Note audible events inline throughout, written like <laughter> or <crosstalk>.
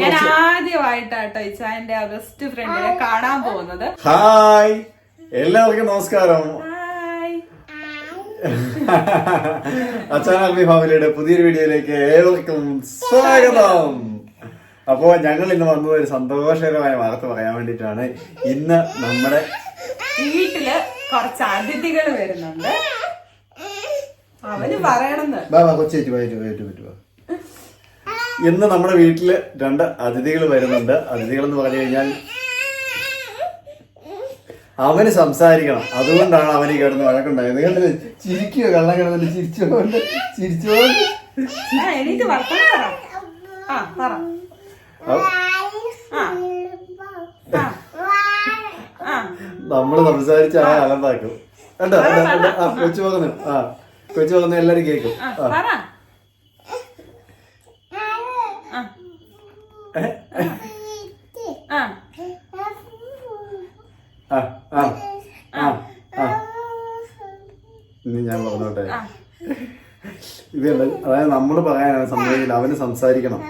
ഞാൻ ആദ്യമായിട്ടാട്ടോ ഇച്ചാന്റെ ബെസ്റ്റ് ഫ്രണ്ടിനെ കാണാൻ പോകുന്നത്. ഹായ്. എല്ലാവർക്കും നമസ്കാരം. ഹായ്. അച്ചാനാൽമി ഫാമിലിയുടെ പുതിയൊരു വീഡിയോയിലേക്ക് ഏവർക്കും സ്വാഗതം. അപ്പോ ഞങ്ങൾ ഇന്ന് വന്നത് ഒരു സന്തോഷകരമായ വാർത്ത പറയാൻ വേണ്ടിയിട്ടാണ്. ഇന്ന് നമ്മുടെ വീട്ടിൽ കുറച്ച് അതിഥികൾ വരുന്നുണ്ട്. അവന് പറയണെന്ന് കൊച്ചു പറ്റുമോ പറ്റുമോ. ഇന്ന് നമ്മുടെ വീട്ടിൽ രണ്ട് അതിഥികൾ വരുന്നുണ്ട്. അതിഥികൾ എന്ന് പറഞ്ഞു കഴിഞ്ഞാൽ അവന് സംസാരിക്കണം. അതുകൊണ്ടാണ് അവന് ഈ കിടന്ന് വഴക്കുണ്ടായത്. കണ്ടില്ലേ ചിരിക്കുക? കള്ളം കിടന്നിട്ട് ചിരിച്ചോണ്ട് ചിരിച്ചോണ്ട് നമ്മൾ സംസാരിച്ച് ആ അലമ്പാക്കും. കണ്ടോ? കൊച്ചു പോകുന്നു. ആ കൊച്ചു പോകുന്ന. എല്ലാരും കേൾക്കും ആ ആ. ഇനി ഞാൻ പറഞ്ഞോട്ടെ? ഇതല്ല അതായത് നമ്മൾ പറയാനാണ് സമ്മതിക്കില്ല അവന് സംസാരിക്കണം.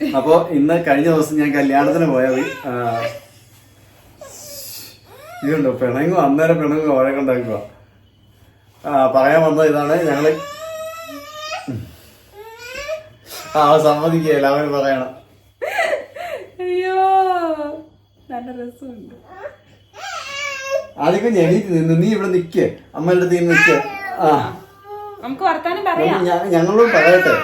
അപ്പോ ഇന്ന് കഴിഞ്ഞ ദിവസം ഞാൻ കല്യാണത്തിന് പോയത് ഇതുണ്ടോ പിണങ്ങും അന്നേരം പിണങ്ങും വഴക്കുണ്ടാക്കുക പറയാൻ വന്നത് ഇതാണ് ഞങ്ങൾ ആ സമ്മതിക്കുകയല്ല അവന് പറയണം. അയ്യോ നല്ല രസമുണ്ട്. ആദ്യം എണീറ്റ് നിന്ന്. നീ ഇവിടെ നിക്ക്. അമ്മയുടെ അടുത്ത് നിക്ക്. ആ. നമുക്ക് വർത്താനം പറയാം. ഞങ്ങളോട് പറയട്ടെ.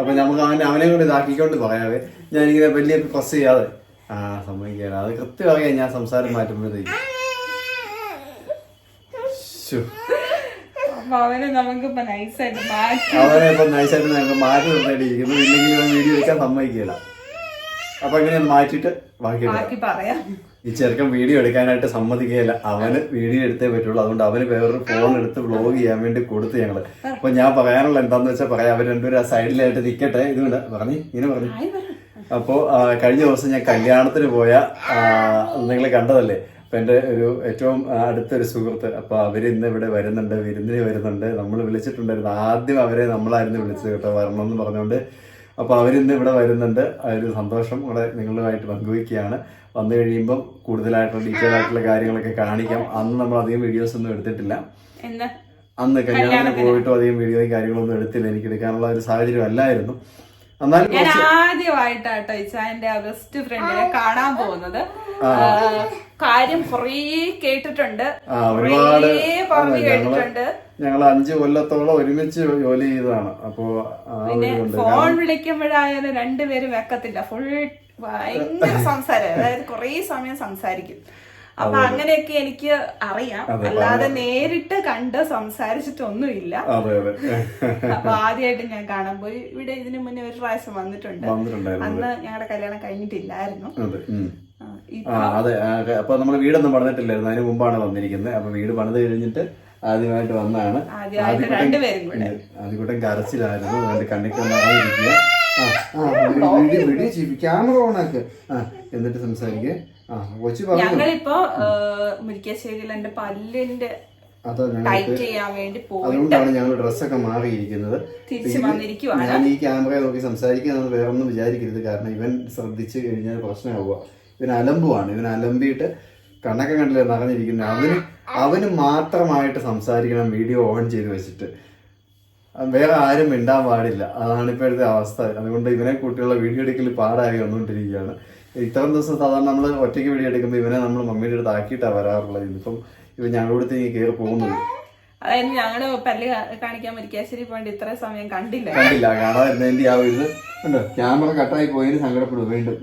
അപ്പൊ നമുക്ക് അവനെ അവനെ കൊണ്ട് ഇതാക്കിക്കൊണ്ട് പറയാവേ. ഞാനിങ്ങനെ വലിയ പ്രസ് ചെയ്യാതെ. ആ സമ്മതിക്കാതെ അത് കൃത്യമായ ഞാൻ സംസാരം മാറ്റുമ്പോഴത്തേക്ക്. അവനെ നമുക്കിപ്പോ നൈസായിട്ട് മാറ്റി. അവനെ ഇപ്പൊ നൈസായിട്ട് ഞങ്ങൾക്ക് മാറ്റി നിർത്തേണ്ടിയിരിക്കുന്നു ഇല്ലെങ്കിൽ വീഡിയോ എടുക്കാൻ സമ്മതിക്കില്ല. അപ്പൊ അങ്ങനെ മാറ്റിയിട്ട് ബാക്കി എടുക്കാം. പറയാം. ഈ ചെറുക്കൻ വീഡിയോ എടുക്കാനായിട്ട് സമ്മതിക്കുകയില്ല. അവന് വീഡിയോ എടുത്തേ പറ്റുള്ളൂ. അതുകൊണ്ട് അവന് വേറൊരു ഫോൺ എടുത്ത് വ്ലോഗ് ചെയ്യാൻ വേണ്ടി കൊടുത്തു ഞങ്ങൾ. അപ്പൊ ഞാൻ പറയാനുള്ള എന്താന്ന് വെച്ചാൽ പറയാം. അവർ രണ്ടുപേരും ആ സൈഡിലായിട്ട് നിൽക്കട്ടെ ഇതുകൊണ്ട് പറഞ്ഞു ഇങ്ങനെ പറഞ്ഞു. ആയി പറ. അപ്പോ ആ, കഴിഞ്ഞ ദിവസം ഞാൻ കല്യാണത്തിന് പോയ നിങ്ങൾ കണ്ടതല്ലേ? അപ്പൊ എന്റെ ഒരു ഏറ്റവും അടുത്തൊരു സുഹൃത്ത് അപ്പൊ അവർ ഇന്ന് ഇവിടെ വരുന്നുണ്ട് വിരുന്നിന് വരുന്നുണ്ട്. നമ്മൾ വിളിച്ചിട്ടുണ്ടായിരുന്നു. ആദ്യം അവരെ നമ്മളായിരുന്നു വിളിച്ചത് കേട്ടോ വരണം എന്ന് പറഞ്ഞുകൊണ്ട് അപ്പൊ അവരിന്ന് ഇവിടെ വരുന്നുണ്ട്. ആ ഒരു സന്തോഷം ഇവിടെ നിങ്ങളുമായിട്ട് പങ്കുവയ്ക്കുകയാണ്. വന്നു കഴിയുമ്പം കൂടുതലായിട്ടുള്ള ഡീറ്റെയിൽ ആയിട്ടുള്ള കാര്യങ്ങളൊക്കെ കാണിക്കാം. അന്ന് നമ്മൾ അധികം വീഡിയോസ് ഒന്നും എടുത്തിട്ടില്ല. അന്ന് കല്യാണത്തിന് പോയിട്ടും അധികം വീഡിയോയും കാര്യങ്ങളൊന്നും എടുത്തില്ല. എനിക്ക് എടുക്കാനുള്ള ഒരു സാഹചര്യം അല്ലായിരുന്നു. ഞാൻ ആദ്യമായിട്ടാട്ടോ ആ ബെസ്റ്റ് ഫ്രണ്ടിനെ കാണാൻ പോകുന്നത്. കാര്യം കുറേ കേട്ടിട്ടുണ്ട്. കുറേ പറഞ്ഞു കേട്ടിട്ടുണ്ട്. ഞങ്ങൾ അഞ്ചു കൊല്ലത്തോളം ഒരുമിച്ച് ജോലി ചെയ്തതാണ്. അപ്പോ പിന്നെ ഫോൺ വിളിക്കുമ്പോഴായാലും രണ്ടുപേരും വെക്കത്തില്ല. ഫുൾ ഭയങ്കര സംസാരം. അതായത് കുറേ സമയം സംസാരിക്കും. അപ്പൊ അങ്ങനെയൊക്കെ എനിക്ക് അറിയാം. അല്ലാതെ നേരിട്ട് കണ്ട് സംസാരിച്ചിട്ടൊന്നുമില്ല. അപ്പൊ ആദ്യമായിട്ട് ഞാൻ കാണാൻ പോയി. ഇവിടെ ഇതിനു മുന്നേ ഒരു പ്രാവശ്യം വന്നിട്ടുണ്ട്. അന്ന് ഞങ്ങളുടെ കല്യാണം കഴിഞ്ഞിട്ടില്ലായിരുന്നു. അതെ അപ്പൊ നമ്മൾ വീടൊന്നും പണിതിട്ടില്ലായിരുന്നു. അതിന് മുമ്പാണ് വന്നിരിക്കുന്നത്. അപ്പൊ വീട് പണിത് കഴിഞ്ഞിട്ട് ആദ്യമായിട്ട് വന്നാണ്. ആദ്യകൂട്ടം കരച്ചിലായിരുന്നു. കണ്ണിക്കൊണ്ടാണ് <laughs> ക്യാമറ ഓണാക്ക് എന്നിട്ട് സംസാരിക്കുക ഞങ്ങളിപ്പോ മുരിക്കാശ്ശേരിയിൽ എന്റെ പല്ലിന്റെ അതുകൊണ്ടാണ് ഞങ്ങൾ ഡ്രസ്സൊക്കെ മാറിയിരിക്കുന്നത്. ഞാൻ ഈ ക്യാമറയെ നോക്കി സംസാരിക്കുന്നത് വേറെ ഒന്നും വിചാരിക്കരുത്. കാരണം ഇവൻ ശ്രദ്ധിച്ചു കഴിഞ്ഞാൽ പ്രശ്നമാവുക. ഇവൻ അലമ്പുവാണ്. ഇവൻ അലമ്പിയിട്ട് കണ്ണൊക്കെ കണ്ടില്ല നിറഞ്ഞിരിക്കുന്നു അവന് അവന് മാത്രമായിട്ട് സംസാരിക്കണം വീഡിയോ ഓൺ ചെയ്ത് വെച്ചിട്ട്. വേറെ ആരും മിണ്ടാൻ പാടില്ല. അതാണ് ഇപ്പോഴത്തെ അവസ്ഥ. അതുകൊണ്ട് ഇവനെ കുട്ടികളുടെ വീഡിയോ എടുക്കൽ പാടായി വന്നുകൊണ്ടിരിക്കുകയാണ്. ഇത്രയും ദിവസം സാധാരണ നമ്മൾ ഒറ്റയ്ക്ക് വീഡിയോ എടുക്കുമ്പോൾ ഇവനെ നമ്മൾ മമ്മിയുടെ അടുത്ത് ആക്കിയിട്ടാണ് വരാറുള്ളത്. ഇതിപ്പം ഇവൻ ഞങ്ങളുടെ അടുത്ത് കയറി പോകുന്നത് അതായത് ഞങ്ങൾ പല്ല് കാണിക്കാൻ മുരിക്കാശ്ശേരി പോയിട്ട് ഇത്ര സമയം കണ്ടില്ല. കണ്ടില്ല. കാണാതിരുന്നതിന്റെ ആ ഒരു ഇത്? ഉണ്ടോ? ക്യാമറ കട്ടായി പോയതിന് സങ്കടപ്പെടും വീണ്ടും.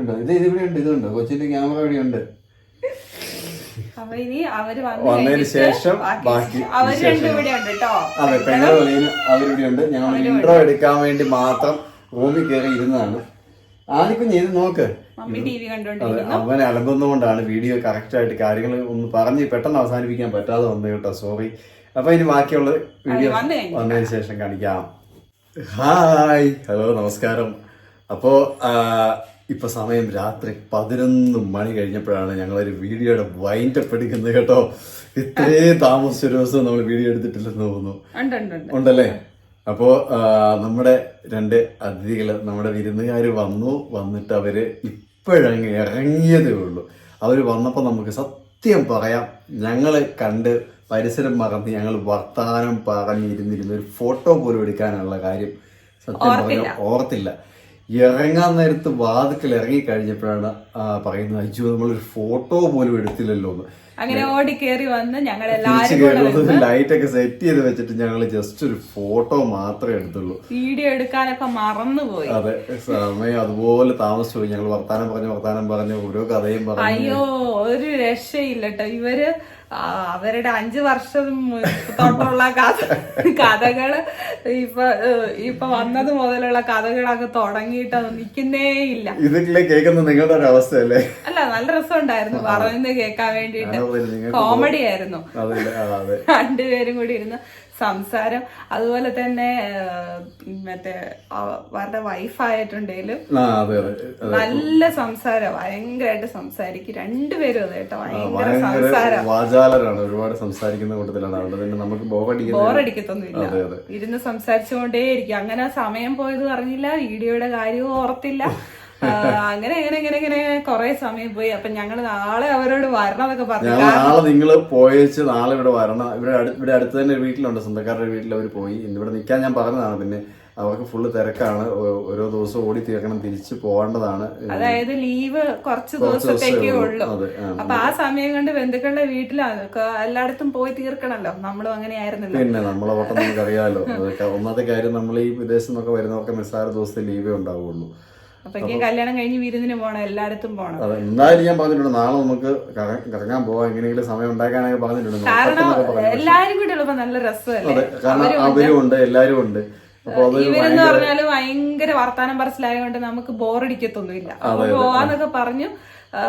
ഉണ്ടോ? ഇത് ഇതിവിടെ ഉണ്ട് ഇതുണ്ട്. കൊച്ചിന്റെ ക്യാമറ ഇവിടെ ഉണ്ട്. അപ്പൊ ഇനി അവർ വന്നു വന്നതിന് കഴിഞ്ഞിട്ട് ശേഷം ബാക്കി അവർ ഉണ്ട് കേട്ടോ അതെ പെങ്ങളെ വെളിയിൽ അവരിവിടെ ഉണ്ട്. ഞങ്ങൾ ഇൻട്രോ എടുക്കാൻ വേണ്ടി മാത്രം റൂമിൽ കയറി ഇരുന്നതാണ്. ആദ്യം ചെയ്ത് നോക്ക്. അവൻ അലമ്പുന്നതുകൊണ്ടാണ് വീഡിയോ കറക്റ്റ് ആയിട്ട് കാര്യങ്ങൾ ഒന്ന് പറഞ്ഞ് പെട്ടെന്ന് അവസാനിപ്പിക്കാൻ പറ്റാതെ വന്നു കേട്ടോ സോറി അപ്പൊ ഇനി ബാക്കിയുള്ള വീഡിയോ വന്നു വന്നതിന് ശേഷം കാണിക്കാം. ഹായ് ഹലോ നമസ്കാരം. അപ്പോ ആ, ഇപ്പൊ സമയം രാത്രി പതിനൊന്ന് മണി കഴിഞ്ഞപ്പോഴാണ് ഞങ്ങളൊരു വീഡിയോയുടെ വൈൻഡപ്പ് എടുക്കുന്നത് കേട്ടോ. ഇത്രയും താമസിച്ച ഒരു ദിവസം നമ്മൾ വീഡിയോ എടുത്തിട്ടില്ലെന്ന് തോന്നുന്നു. ഉണ്ട് ഉണ്ട് ഉണ്ട്. ഉണ്ടല്ലേ? അപ്പോ നമ്മുടെ രണ്ട് അതിഥികൾ നമ്മുടെ വിരുന്നുകാര് വന്നു വന്നിട്ട് അവർ ഇപ്പോഴങ്ങ് ഇറങ്ങിയതേ ഉള്ളൂ. അവർ വന്നപ്പോൾ നമുക്ക് സത്യം പറയാം ഞങ്ങൾ കണ്ട് പരിസരം മറന്ന് ഞങ്ങൾ വർത്തമാനം പറഞ്ഞിരുന്നിരുന്ന ഒരു ഫോട്ടോ പോലും എടുക്കാനുള്ള കാര്യം സത്യം പറഞ്ഞാൽ ഓർത്തില്ല. ഇറങ്ങാൻ നേരത്ത് വാതുക്കൽ ഇറങ്ങി കഴിഞ്ഞപ്പോഴാണ് പറയുന്നത് അയ്യോ നമ്മളൊരു ഫോട്ടോ പോലും എടുത്തില്ലല്ലോ എന്ന്. അങ്ങനെ ഓടി കയറി വന്ന് ഞങ്ങൾ ലൈറ്റ് ഒക്കെ സെറ്റ് ചെയ്ത് വെച്ചിട്ട് ഞങ്ങൾ ജസ്റ്റ് ഒരു ഫോട്ടോ മാത്രമേ എടുത്തുള്ളൂ. വീഡിയോ എടുക്കാനൊക്കെ മറന്നുപോയി. അതെ സമയം അതുപോലെ താമസിച്ചു പോയി ഞങ്ങൾ വർത്താനം പറഞ്ഞു വർത്താനം പറഞ്ഞു ഓരോ കഥയും പറഞ്ഞു. അയ്യോ ഒരു രക്ഷയില്ല കേട്ടോ ഇവർ അവരുടെ അഞ്ചു വർഷം തൊട്ടുള്ള കഥ കഥകൾ ഇപ്പൊ ഇപ്പൊ വന്നത് മുതലുള്ള കഥകളൊക്കെ തുടങ്ങിയിട്ട് അത് നിക്കുന്നേ ഇല്ല. ഇതൊക്കെ കേൾക്കുന്ന നിങ്ങളുടെ ഒരു അവസ്ഥയല്ലേ? അല്ല നല്ല രസമുണ്ടായിരുന്നു പറയുന്നത് കേൾക്കാൻ വേണ്ടിയിട്ട്. കോമഡി ആയിരുന്നു. <laughs> രണ്ടുപേരും കൂടി ഇരുന്ന് സംസാരം. അതുപോലെ തന്നെ മറ്റേ അവരുടെ വൈഫായിട്ടുണ്ടെങ്കിലും നല്ല സംസാരം ഭയങ്കരമായിട്ട് സംസാരിക്കും. രണ്ടുപേരും അത് കേട്ടോ ഭയങ്കര സംസാരം. വാചാലരാണ്. ഒരുപാട് സംസാരിക്കുന്ന കൂട്ടത്തിലാണ്. അതുകൊണ്ട് തന്നെ നമുക്ക് ബോറടിക്കത്തൊന്നുമില്ല. ഇരുന്ന് സംസാരിച്ചുകൊണ്ടേയിരിക്കും. അങ്ങനെ സമയം പോയത് അറിഞ്ഞില്ല വീഡിയോയുടെ കാര്യവും ഓർത്തില്ല. അങ്ങനെ അങ്ങനെ അങ്ങനെ ഇങ്ങനെ കുറെ സമയം പോയി. അപ്പൊ ഞങ്ങൾ നാളെ അവരോട് വരണമെന്നൊക്കെ പറഞ്ഞു. നാളെ നിങ്ങൾ പോയച്ച് നാളെ ഇവിടെ വരണം. ഇവിടെ ഇവിടെ അടുത്ത് തന്നെ വീട്ടിലുണ്ട്. സ്വന്തക്കാരുടെ വീട്ടിൽ അവർ പോയി. ഇവിടെ നിൽക്കാൻ ഞാൻ പറഞ്ഞതാണ്. പിന്നെ അവർക്ക് ഫുള്ള് തിരക്കാണ്. ഓരോ ദിവസം ഓടി തീർക്കണം തിരിച്ചു പോകേണ്ടതാണ് അതായത് ലീവ് കുറച്ച് ദിവസത്തേക്കേ ഉള്ളൂ. അപ്പൊ ആ സമയം കൊണ്ട് ബന്ധുക്കളുടെ വീട്ടിലാണ് എല്ലായിടത്തും പോയി തീർക്കണല്ലോ. നമ്മളും അങ്ങനെയായിരുന്നില്ല. പിന്നെ നമ്മളെ ഓട്ടം നമുക്കറിയാലോ. ഒന്നാമത്തെ കാര്യം നമ്മൾ ഈ വിദേശത്ത് നിന്നൊക്കെ വരുന്നവർക്ക് നിസ്സാര ദിവസത്തെ ലീവേ ഉണ്ടാവുള്ളൂ. അപ്പൊക്ക് കല്യാണം കഴിഞ്ഞ് വിരുന്നിന് പോണം എല്ലായിടത്തും അതെ എന്തായാലും ഞാൻ പറഞ്ഞിട്ടുണ്ട്. നാളെ നമുക്ക് കറങ്ങാൻ പോവാം. എങ്ങനെയെങ്കിലും സമയം ഉണ്ടാക്കാനൊക്കെ പറഞ്ഞിട്ടുണ്ട്. കാരണം എല്ലാരും കൂടി ഉള്ളപ്പോ നല്ല രസമല്ലേ? അവരും ഉണ്ട്. എല്ലാരും ഉണ്ട് അപ്പൊ ഇവരെന്ന് പറഞ്ഞാൽ ഭയങ്കര വർത്താനം പറച്ചിലായതുകൊണ്ട് നമുക്ക് ബോറടിക്കത്തൊന്നുമില്ല അപ്പൊ പോവാന്നൊക്കെ പറഞ്ഞു.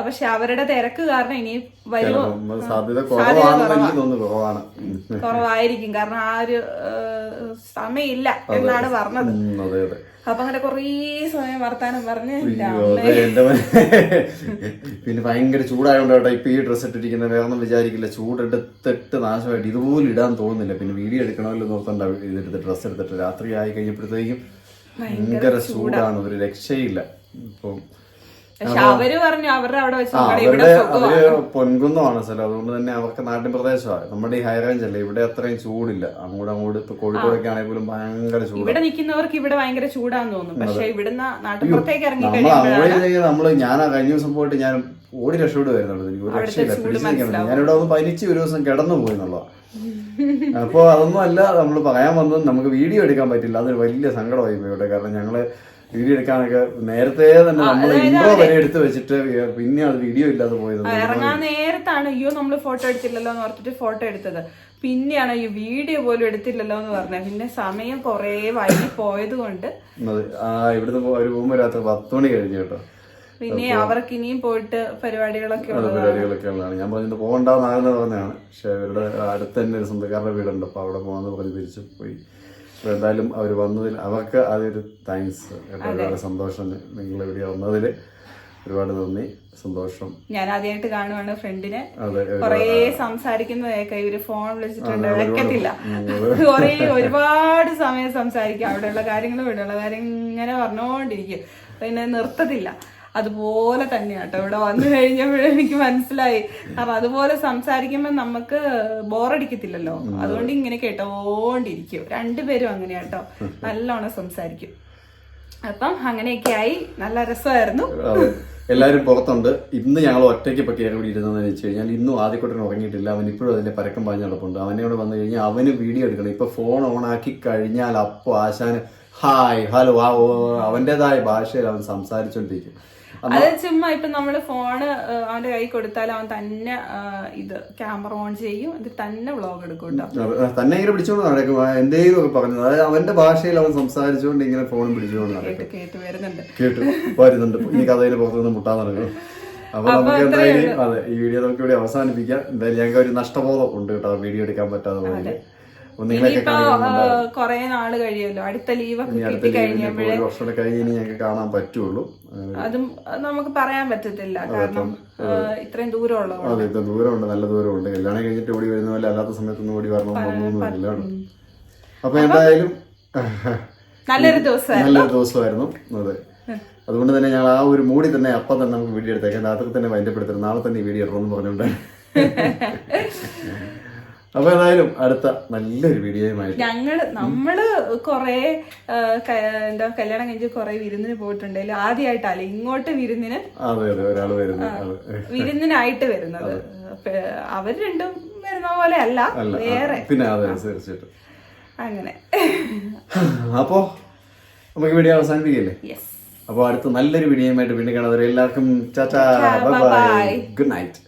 പക്ഷെ അവരുടെ തിരക്ക് കാരണം ഇനി വരുമോ കുറവായിരിക്കും. കാരണം ആ ഒരു സമയമില്ല എന്നാണ് പറഞ്ഞത്. അപ്പൊ അങ്ങനെ കൊറേ സമയം വർത്താനം പറഞ്ഞ് <laughs> പിന്നെ ഭയങ്കര ചൂടായോണ്ടോ ഇപ്പൊ ഈ ഡ്രസ് ഇട്ടിരിക്കുന്ന വേറെ ഒന്നും വിചാരിക്കില്ല. ചൂടെടുത്തിട്ട് നാശമായിട്ട് ഇതുപോലും ഇടാൻ തോന്നുന്നില്ല. പിന്നെ വീഡിയോ എടുക്കണമല്ലോ നോക്കണ്ട ഇതെടുത്ത് ഡ്രസ് എടുത്തിട്ട് രാത്രി ആയി കഴിഞ്ഞപ്പോഴത്തേക്കും ഭയങ്കര ചൂടാണ്. ഒരു രക്ഷയില്ല. ഇപ്പം പക്ഷെ അവർ പറഞ്ഞു അവരുടെ അവിടെ വെച്ച് നമ്മുടെ ഇവിടെ അവരുടെ അവർ പൊൻകുന്നമാണ് സ്ഥലം അതുകൊണ്ട് തന്നെ അവർക്ക് നാട്ടിൻ പ്രദേശമാണ്. നമ്മുടെ ഈ ഹൈ റേഞ്ച് അല്ലേ? ഇവിടെ അത്രയും ചൂടില്ല. അങ്ങോട്ട് അങ്ങോട്ട് ഇപ്പൊ കോഴിക്കോടൊക്കെ ആണെങ്കിൽ പോലും ഭയങ്കര ചൂട്. ഇവിടെ നിൽക്കുന്നവർക്ക് ഇവിടെ ഭയങ്കര ചൂടാന്ന് തോന്നുന്നു. പക്ഷെ ഇവിടുന്ന് നാട്ടുപുറത്തേക്ക് ഇറങ്ങി നമ്മൾ നമ്മൾ ഞാൻ ആ കഴിഞ്ഞ ദിവസം പോയിട്ട് ഞാൻ ഓടി രക്ഷപ്പെട്ട് വരുന്നുള്ളൂ എനിക്ക് ഒരു രക്ഷയില്ല. പിടിച്ചിരിക്കണം ഞാനിവിടെ ഒന്ന് പനിച്ച് ഒരു ദിവസം കിടന്നു പോയി എന്നുള്ളതാ അപ്പൊ അതൊന്നും അല്ല നമ്മൾ പറയാൻ വന്നത് നമുക്ക് വീഡിയോ എടുക്കാൻ പറ്റില്ല. അതൊരു വലിയ സങ്കടമായി പോയി ഇവിടെ. കാരണം ഞങ്ങൾ വീഡിയോ എടുക്കാനൊക്കെ നേരത്തെ തന്നെ നമ്മൾ ഇൻട്രോ വരെ എടുത്ത് വെച്ചിട്ട് പിന്നെ അത് വീഡിയോ ഇല്ലാതെ പോയത് ഇറങ്ങാൻ നേരത്താണ് അയ്യോ നമ്മൾ ഫോട്ടോ എടുത്തില്ലല്ലോ എന്ന് ഓർത്തിട്ട് ഫോട്ടോ എടുത്തത്. പിന്നെയാണ് ഈ വീഡിയോ പോലും എടുത്തില്ലല്ലോ എന്ന് പറഞ്ഞത്. പിന്നെ സമയം കുറേ വൈകി പോയത് കൊണ്ട്. ആ ഇവിടുന്ന് പോ- അവർ പോകുമ്പോ രാത്രി പത്ത് മണി കഴിഞ്ഞു കേട്ടോ. പിന്നെ അവർക്ക് ഇനിയും പോയിട്ട് പരിപാടികളൊക്കെ പരിപാടികളൊക്കെ ഉള്ളതാണ്. ഞാൻ പറഞ്ഞത് പോകണ്ടെന്നാകുന്ന പറഞ്ഞാണ് പക്ഷെ അവരുടെ അടുത്ത് തന്നെ ഒരു സ്വന്തക്കാരുടെ വീടുണ്ട്. അപ്പോൾ അവിടെ പോകാന്ന് പറഞ്ഞ് തിരിച്ചു പോയി. എന്തായാലും അവർ വന്നതിൽ അവർക്ക് അതൊരു താങ്ക്സ് ഒരുപാട് സന്തോഷം നിങ്ങൾ ഇവിടെ വന്നതിൽ ഒരുപാട് നന്ദി. സന്തോഷം. ഞാൻ ആദ്യമായിട്ട് കാണുവാണ് ഫ്രണ്ടിനെ. കൊറേ സംസാരിക്കുന്നതൊക്കെ ഇവർ ഫോൺ വിളിച്ചിട്ടുണ്ട്. വെക്കത്തില്ല. കൊറേ ഒരുപാട് സമയം സംസാരിക്കും. അവിടെയുള്ള കാര്യങ്ങളും ഇവിടെയുള്ള കാര്യം ഇങ്ങനെ പറഞ്ഞുകൊണ്ടിരിക്കും പിന്നെ നിർത്തത്തില്ല. അതുപോലെ തന്നെയാട്ടോ. ഇവിടെ വന്നു കഴിഞ്ഞപ്പോഴും എനിക്ക് മനസ്സിലായി. കാരണം അതുപോലെ സംസാരിക്കുമ്പോൾ നമുക്ക് ബോറടിക്കത്തില്ലല്ലോ? അതുകൊണ്ട് ഇങ്ങനെ കേട്ടോണ്ടിരിക്കും. രണ്ടുപേരും അങ്ങനെയാട്ടോ. നല്ലോണം സംസാരിക്കും. അപ്പം അങ്ങനെയൊക്കെ ആയി നല്ല രസമായിരുന്നു. എല്ലാവരും പുറത്തുണ്ട്. ഇന്ന് ഞങ്ങൾ ഒറ്റയ്ക്ക് ഇപ്പൊ കയറി ഇവിടെ ഇരുന്നതെന്ന് വെച്ച് കഴിഞ്ഞാൽ ഇന്നും ആദ്യക്കൊട്ടൻ ഉറങ്ങിയിട്ടില്ല. അവൻ ഇപ്പോഴും അതിന്റെ പരക്കം പാഞ്ഞ് നടപ്പുണ്ട്. അവനോട് വന്നു കഴിഞ്ഞാൽ അവന് വീഡിയോ എടുക്കണം. ഇപ്പൊ ഫോൺ ഓൺ ആക്കി കഴിഞ്ഞാൽ അപ്പോൾ ആശാന് ഹായ് ഹലോ ആ അവന്റെതായ ഭാഷയിൽ അവൻ സംസാരിച്ചോണ്ടിരിക്കും. അത് ചുമ്മാ ഇപ്പൊ നമ്മൾ ഫോണ് അവന്റെ കൈ കൊടുത്താൽ അവൻ തന്നെ ഇത് ക്യാമറ ഓൺ ചെയ്യും. ഇത് തന്നെ വ്ളോഗ് എടുക്കും തന്നെ ഇങ്ങനെ പിടിച്ചോണ്ട് നടക്കും. എന്തെങ്കിലും പറഞ്ഞത്. അതായത് അവന്റെ ഭാഷയിൽ അവൻ സംസാരിച്ചുകൊണ്ട് ഇങ്ങനെ ഫോൺ പിടിച്ചുകൊണ്ട് നടക്കും. കേട്ട് വരുന്നുണ്ട്. കേട്ടു വരുന്നുണ്ട്. ഇനി കഥയിൽ പുറത്തുനിന്ന് മുട്ടാൻ നടക്കും. അപ്പൊ നമുക്ക് എന്തായാലും അതെ ഈ വീഡിയോ നമുക്ക് ഇവിടെ അവസാനിപ്പിക്കാം. എന്തായാലും ഞങ്ങൾക്ക് ഒരു നഷ്ടബോധം ഉണ്ട് കേട്ടോ. വീഡിയോ എടുക്കാൻ പറ്റാതെ ഇനിയിപ്പോ കൊറേ നാൾ കഴിയുമല്ലോ. അടുത്ത ലീവൊക്കെ കിട്ടി കഴിഞ്ഞപ്പോഴേ ഞങ്ങൾക്ക് കാണാൻ പറ്റുള്ളൂ. അതും നമുക്ക് പറയാൻ പറ്റത്തില്ല. കാരണം ഇത്രയും ദൂരമുള്ള അതെ ഇത് ദൂരമുണ്ട് നല്ല ദൂരമുണ്ട്. കല്യാണം കഴിഞ്ഞിട്ട് ഓടി വരുന്ന പോലെ അല്ലാത്ത സമയത്തൊന്നും ഓടി വരണം എന്നൊന്നും ഇല്ല കേട്ടോ. അപ്പൊ എന്തായാലും നല്ലൊരു ദിവസമായിരുന്നു. നല്ലൊരു ദിവസമായിരുന്നു. അതെ. അതുകൊണ്ട് തന്നെ ഞങ്ങൾ ആ ഒരു മൂടി തന്നെ അപ്പം തന്നെ നമുക്ക് വീഡിയോ എടുത്തേക്കാം. രാത്രി തന്നെ ഭയങ്കരപ്പെടുത്തരുത് നാളെ തന്നെ ഈ വീഡിയോ ഇടണമെന്ന് പറഞ്ഞുകൊണ്ട് <laughs> അപ്പൊ ഏതായാലും അടുത്ത നല്ലൊരു വീഡിയോയുമായിട്ട് ഞങ്ങൾ നമ്മൾ കൊറേ എന്താ കല്യാണം കഴിഞ്ഞ് കൊറേ വിരുന്നിന് പോയിട്ടുണ്ടെങ്കിലും ആദ്യമായിട്ടല്ലേ ഇങ്ങോട്ട് വിരുന്നിന് അതെ അതെ ഒരാൾ വരുന്നു വിരുന്നിനായിട്ട് വരുന്നത്. അവർ അവർ രണ്ടും വരുന്ന പോലെ അല്ല വേറെ. പിന്നെ അതെ തീർച്ചയായിട്ടും. അങ്ങനെ. അപ്പോ നമുക്ക് വീഡിയോ അവസാനിപ്പിക്കല്ലേ യെസ് അപ്പോൾ അടുത്ത നല്ലൊരു വീഡിയോയുമായിട്ട് വീണ്ടും കാണാം. എല്ലാവർക്കും ചാച്ചാ ബൈ ഗുഡ് നൈറ്റ്